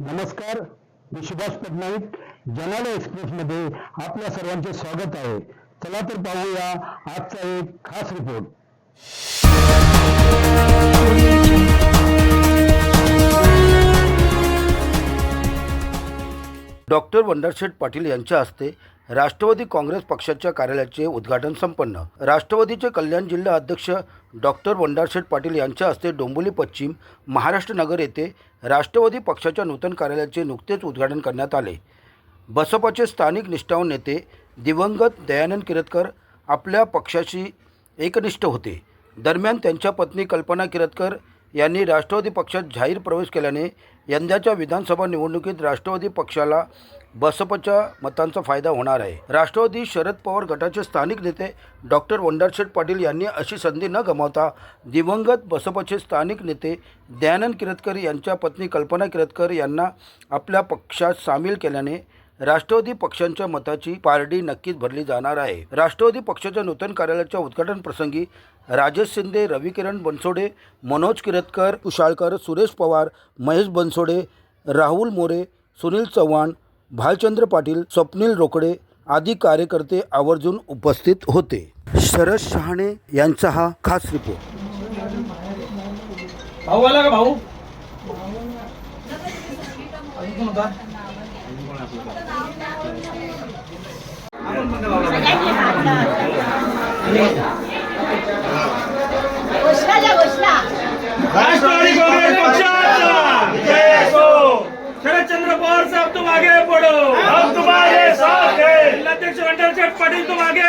नमस्कार मी सुभाष पटनाईक जनाला एक्सप्रेसमध्ये आपल्या सर्वांचे स्वागत आहे. चला तर पाहूया आजचा एक खास रिपोर्ट डॉक्टर वंडरशेठ पाटील यांच्या हस्ते राष्ट्रवादी काँग्रेस पक्षाच्या कार्यालयाचे उद्घाटन संपन्न. राष्ट्रवादीचे कल्याण जिल्हा अध्यक्ष डॉक्टर वंडारशेठ पाटील यांच्या हस्ते डोंबिवली पश्चिम महाराष्ट्र नगर येथे राष्ट्रवादी पक्षाच्या नूतन कार्यालयाचे नुकतेच उद्घाटन करण्यात आले. बसपाचे स्थानिक निष्ठावून नेते दिवंगत दयानंद किरतकर आपल्या पक्षाशी एकनिष्ठ होते. दरम्यान त्यांच्या पत्नी कल्पना किरतकर यांनी राष्ट्रवादी पक्षात जाहीर प्रवेश केल्याने यंदाच्या विधानसभा निवडणुकीत राष्ट्रवादी पक्षाला बसपच्या मतांचा फायदा होणार आहे. राष्ट्रवादी शरद पवार गटाचे स्थानिक नेते डॉक्टर वंडारशेठ पाटील यांनी अशी संधी न गमावता दिवंगत बसपचे स्थानिक नेते दयानंद किरतकर यांच्या पत्नी कल्पना किरतकर यांना आपल्या पक्षात सामील केल्याने राष्ट्रवादी पक्षांच्या मताची पारडी नक्कीच भरली जाणार आहे. राष्ट्रवादी पक्षाच्या नूतन कार्यालयाच्या उद्घाटन प्रसंगी राजेश शिंदे रविकिरण बनसोडे मनोज किरतकर कुशाळकर सुरेश पवार महेश बनसोडे राहुल मोरे सुनील चव्हाण भालचंद्र पाटील स्वप्नील रोकडे आदी कार्यकर्ते आवर्जून उपस्थित होते. शरद शहाणे यांचा हा खास रिपोर्ट. भाऊ आला का भाऊ? अजून जिलाध्यक्ष वंडरशेठ पाटिल तुम आगे